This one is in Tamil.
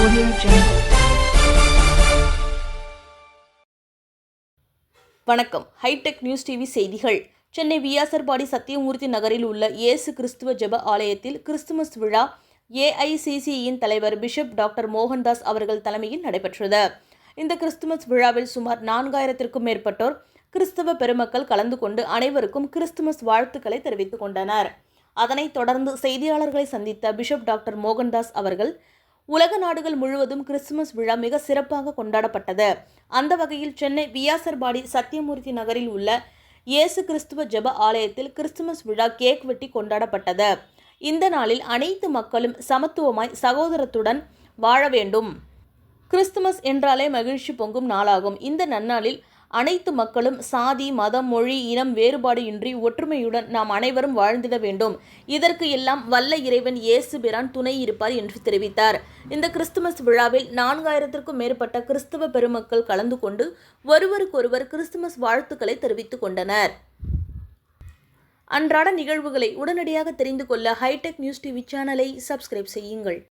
Audio Jungle. வணக்கம். ஹைடெக் நியூஸ் டிவி செய்திகள். சென்னை வியாசர்பாடி சத்தியமூர்த்தி நகரில் உள்ள இயேசு கிறிஸ்துவ ஜெப ஆலயத்தில் கிறிஸ்துமஸ் விழா ஏஐசிசியின் தலைவர் பிஷப் டாக்டர் மோகன்தாஸ் அவர்கள் தலைமையில் நடைபெற்றது. இந்த கிறிஸ்துமஸ் விழாவில் சுமார் நான்காயிரத்திற்கும் மேற்பட்டோர் கிறிஸ்தவ பெருமக்கள் கலந்து கொண்டு அனைவருக்கும் கிறிஸ்துமஸ் வாழ்த்துக்களை தெரிவித்துக் கொண்டனர். அதனைத் தொடர்ந்து செய்தியாளர்களை சந்தித்த பிஷப் டாக்டர் மோகன்தாஸ் அவர்கள் உலக நாடுகள் முழுவதும் கிறிஸ்துமஸ் விழா மிக சிறப்பாக கொண்டாடப்பட்டது. அந்த வகையில் சென்னை வியாசர்பாடி சத்தியமூர்த்தி நகரில் உள்ள இயேசு கிறிஸ்துவ ஜெப ஆலயத்தில் கிறிஸ்துமஸ் விழா கேக் வெட்டி கொண்டாடப்பட்டது. இந்த நாளில் அனைத்து மக்களும் சமத்துவமாய் சகோதரத்துடன் வாழ வேண்டும். கிறிஸ்துமஸ் என்றாலே மகிழ்ச்சி பொங்கும் நாளாகும். இந்த நன்னாளில் அனைத்து மக்களும் சாதி மதம் மொழி இனம் வேறுபாடு இன்றி ஒற்றுமையுடன் நாம் அனைவரும் வாழ்ந்திட வேண்டும். இதற்கு எல்லாம் வல்ல இறைவன் இயேசு பிரான் துணை இருப்பார் என்று தெரிவித்தார். இந்த கிறிஸ்துமஸ் விழாவில் நான்காயிரத்திற்கும் மேற்பட்ட கிறிஸ்தவ பெருமக்கள் கலந்து கொண்டு ஒருவருக்கொருவர் கிறிஸ்துமஸ் வாழ்த்துக்களை தெரிவித்துக் கொண்டனர். அன்றாட நிகழ்வுகளை உடனடியாக தெரிந்து கொள்ள ஹைடெக் நியூஸ் டிவி சேனலை சப்ஸ்கிரைப் செய்யுங்கள்.